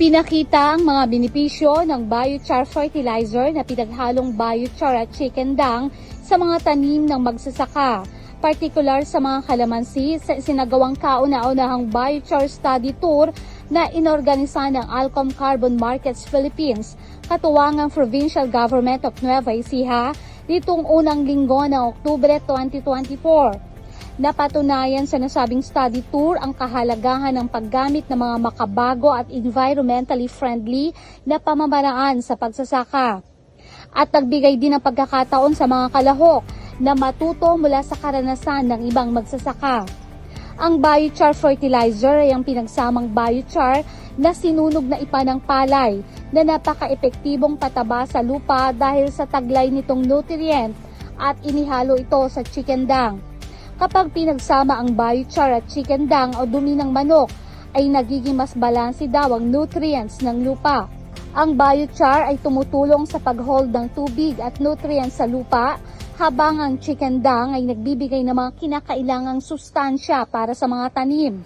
Ipinakita ang mga benepisyo ng biochar fertilizer na pinaghalong biochar at chicken dung sa mga tanim ng magsasaka, partikular sa mga kalamansi sa sinagawang kauna-unahang biochar study tour na inorganisa ng Alcom Carbon Markets Philippines, katuwangang Provincial Government of Nueva Ecija nitong unang linggo ng Oktubre 2024. Napatunayan sa nasabing study tour ang kahalagahan ng paggamit ng mga makabago at environmentally friendly na pamamaraan sa pagsasaka. At nagbigay din ng pagkakataon sa mga kalahok na matuto mula sa karanasan ng ibang magsasaka. Ang biochar fertilizer ay ang pinagsamang biochar na sinunog na ipa ng palay na napaka-epektibong pataba sa lupa dahil sa taglay nitong nutrient at inihalo ito sa chicken dung. Kapag pinagsama ang biochar at chicken dung o dumi ng manok, ay nagiging mas balanse daw ang nutrients ng lupa. Ang biochar ay tumutulong sa pag-hold ng tubig at nutrients sa lupa, habang ang chicken dung ay nagbibigay ng mga kinakailangang sustansya para sa mga tanim.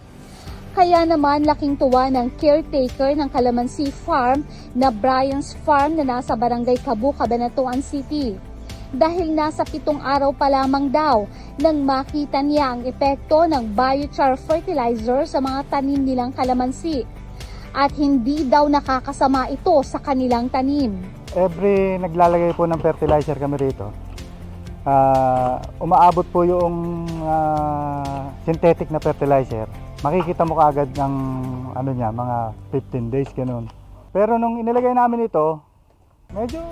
Kaya naman laking tuwa ng caretaker ng Calamansi Farm na Brian's Farm na nasa Barangay Kabu, Cabanatuan City dahil nasa pitong araw pa lamang daw nang makita niya ang epekto ng biochar fertilizer sa mga tanim nilang kalamansi at hindi daw nakakasama ito sa kanilang tanim. Every naglalagay po ng fertilizer kami rito, ah, umaabot po yung ah, synthetic na fertilizer. Makikita mo kaagad ng ano niya, mga 15 days ganun. Pero nung inilagay namin ito, medyo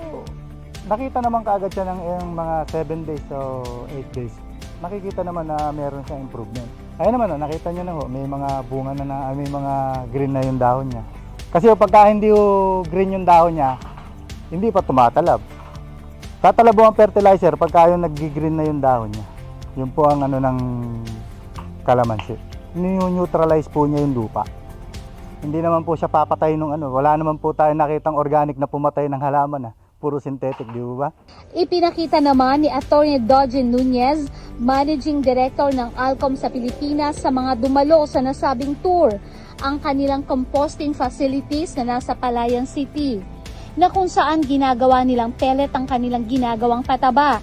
nakita naman kaagad siya ng yung mga 7 days o 8 days. Makikita naman na meron siyang improvement. Ayun naman, oh, nakita niyo na ho, may mga bunga na, na may mga green na yung dahon niya. Kasi oh, pagka hindi ho green yung dahon niya, hindi pa tumatalab. Tatalab ho ang fertilizer pagka yung nag-green na yung dahon niya. Yun po ang ano ng kalamansi. Ni-neutralize po niya yung lupa. Hindi naman po siya papatay nung ano. Wala naman po tayo nakitang organic na pumatay ng halaman ah. Puro synthetic, di ba? Ipinakita naman ni Atty. Dodgen Nunez, Managing Director ng Alcom sa Pilipinas sa mga dumalo sa nasabing tour, ang kanilang composting facilities na nasa Palayan City, na kung saan ginagawa nilang pellet ang kanilang ginagawang pataba.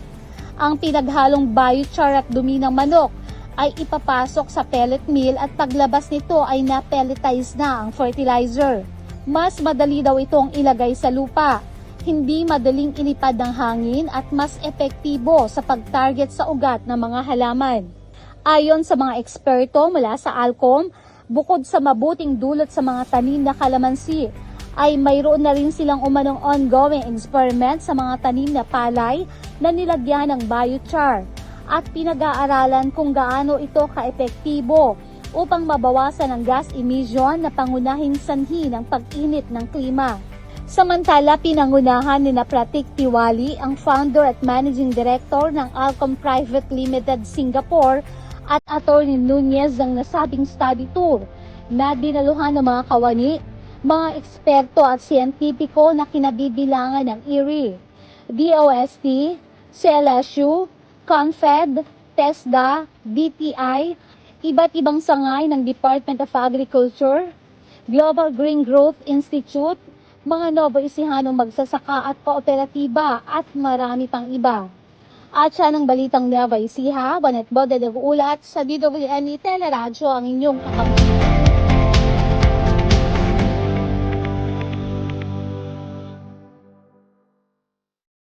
Ang pinaghalong biochar at dumi ng manok ay ipapasok sa pellet mill at paglabas nito ay na-pelletize na ang fertilizer. Mas madali daw itong ilagay sa lupa hindi madaling ilipad ng hangin at mas epektibo sa pag-target sa ugat ng mga halaman. Ayon sa mga eksperto mula sa Alcom, bukod sa mabuting dulot sa mga tanim na kalamansi, ay mayroon na rin silang umanong ongoing experiment sa mga tanim na palay na nilagyan ng biochar at pinag-aaralan kung gaano ito kaepektibo upang mabawasan ang gas emission na pangunahing sanhi ng pag-init ng klima. Samantala, pinangunahan ni na Pratik Tiwali, ang founder at managing director ng Alcom Private Limited Singapore at Attorney Nunez ng nasabing study tour na dinaluhan ng mga kawani, mga eksperto at siyentipiko na kinabibilangan ng IRI, DOST, CLSU, CONFED, TESDA, DTI, iba't ibang sangay ng Department of Agriculture, Global Green Growth Institute, mga Novo Ecihanong magsasaka at kooperatiba at marami pang iba. At siya ng Balitang Nueva Ecija, Banet Bode de Uulat sa DWNE Teleradyo ang inyong kakampi.